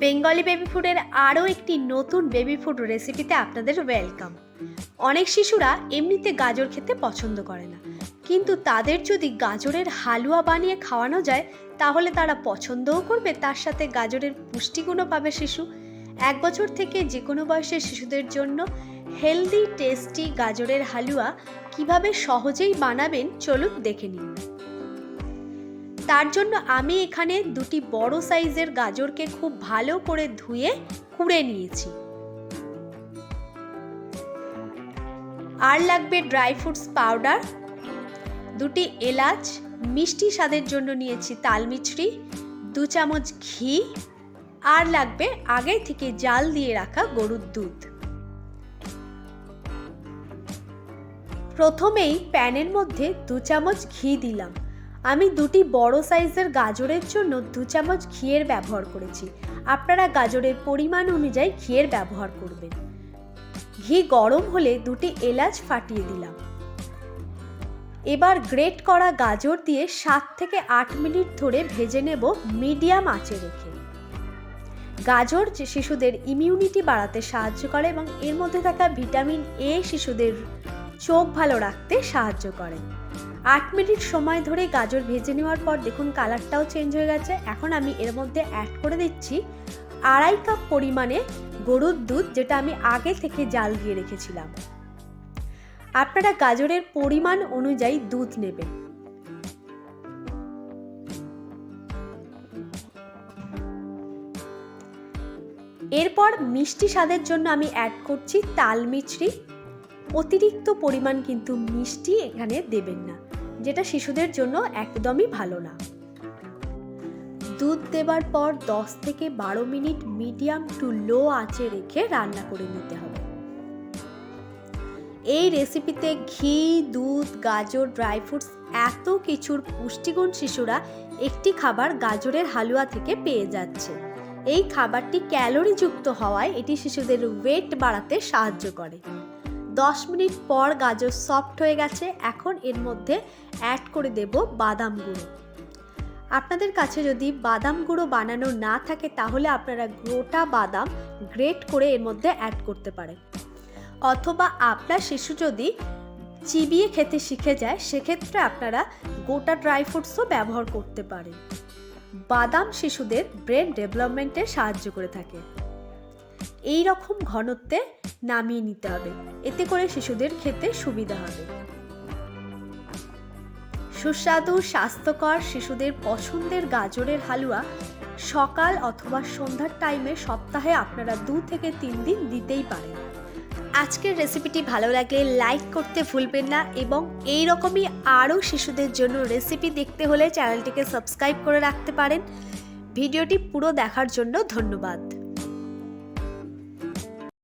Bengali baby ফুডের আরও একটি নতুন বেবি ফুড রেসিপিতে আপনাদের ওয়েলকাম অনেক শিশুরা এমনিতে গাজর খেতে পছন্দ করে না। কিন্তু তাদের যদি গাজরের হালুয়া বানিয়ে খাওয়ানো যায়, তাহলে তারা পছন্দও করবে, তার সাথে গাজরের পুষ্টিগুণও পাবে শিশু। এক বছর থেকে যে কোনো বয়সের শিশুদের জন্য হেলদি টেস্টি গাজরের হালুয়া কীভাবে সহজেই বানাবেন, চলুন দেখে নিন। তার জন্য আমি এখানে দুটি বড় সাইজের গাজরকে খুব ভালো করে ধুয়ে কুড়ে নিয়েছি। আর লাগবে ড্রাই ফ্রুটস পাউডার, দুটি এলাচ, মিষ্টি স্বাদের জন্য নিয়েছি তালমিছরি, দু চামচ ঘি, আর লাগবে আগে থেকে জাল দিয়ে রাখা গরুর দুধ। প্রথমেই প্যানের মধ্যে দু চামচ ঘি দিলাম। আমি দুটি বড় সাইজের গাজরের জন্য দু চামচ ঘিয়ের ব্যবহার করেছি। আপনারা গাজরের পরিমাণ অনুযায়ী ঘিয়ের ব্যবহার করবেন। ঘি গরম হলে দুটি এলাচ ফাটিয়ে দিলাম। এবার গ্রেট করা গাজর দিয়ে সাত থেকে আট মিনিট ধরে ভেজে নেব মিডিয়াম আঁচে রেখে। গাজর যে শিশুদের ইমিউনিটি বাড়াতে সাহায্য করে এবং এর মধ্যে থাকা ভিটামিন এ শিশুদের চোখ ভালো রাখতে সাহায্য করে। আট মিনিট সময় ধরে গাজর ভেজে নেওয়ার পর দেখুন কালারটাও চেঞ্জ হয়ে গেছে। এখন আমি এর মধ্যে অ্যাড করে দিচ্ছি আড়াই কাপ পরিমাণে গরুর দুধ, যেটা আমি আগে থেকে জাল দিয়ে রেখেছিলাম। আপনারা গাজরের পরিমাণ অনুযায়ী দুধ নেবেন। এরপর মিষ্টি স্বাদের জন্য আমি অ্যাড করছি তাল মিছরি অতিরিক্ত পরিমাণ কিন্তু মিষ্টি এখানে দেবেন না, যেটা শিশুদের জন্য একদমই ভালো না। দুধ দেবার পর 10 থেকে বারো মিনিট মিডিয়াম টু লো আঁচে রেখে রান্না করে নিতে হবে। এই রেসিপিতে ঘি, দুধ, গাজর, ড্রাই ফ্রুটস এত কিছুর পুষ্টিগুণ শিশুরা একটি খাবার গাজরের হালুয়া থেকে পেয়ে যাচ্ছে। এই খাবারটি ক্যালোরিযুক্ত হওয়ায় এটি শিশুদের ওয়েট বাড়াতে সাহায্য করে। দশ মিনিট পর গাজর সফট হয়ে গেছে, এখন এর মধ্যে অ্যাড করে দেব বাদাম গুঁড়ো। আপনাদের কাছে যদি বাদাম গুঁড়ো বানানো না থাকে, তাহলে আপনারা গোটা বাদাম গ্রেট করে এর মধ্যে অ্যাড করতে পারেন। অথবা আপনার শিশু যদি চিবিয়ে খেতে শিখে যায়, সেক্ষেত্রে আপনারা গোটা ড্রাই ফ্রুটসও ব্যবহার করতে পারেন। বাদাম শিশুদের ব্রেন ডেভেলপমেন্টে সাহায্য করে থাকে। এই রকম ঘনত্বে নামিয়ে নিতে হবে। এতে করে শিশুদের খেতে সুবিধা হবে। সুস্বাদু, স্বাস্থ্যকর শিশুদের পছন্দের গাজরের হালুয়া সকাল অথবা সন্ধ্যার টাইমে সপ্তাহে আপনারা দু থেকে তিন দিন দিতেই পারেন। আজকের রেসিপিটি ভালো লাগলে লাইক করতে ভুলবেন না এবং এই রকমই আরও শিশুদের জন্য রেসিপি দেখতে হলে চ্যানেলটিকে সাবস্ক্রাইব করে রাখতে পারেন। ভিডিওটি পুরো দেখার জন্য ধন্যবাদ।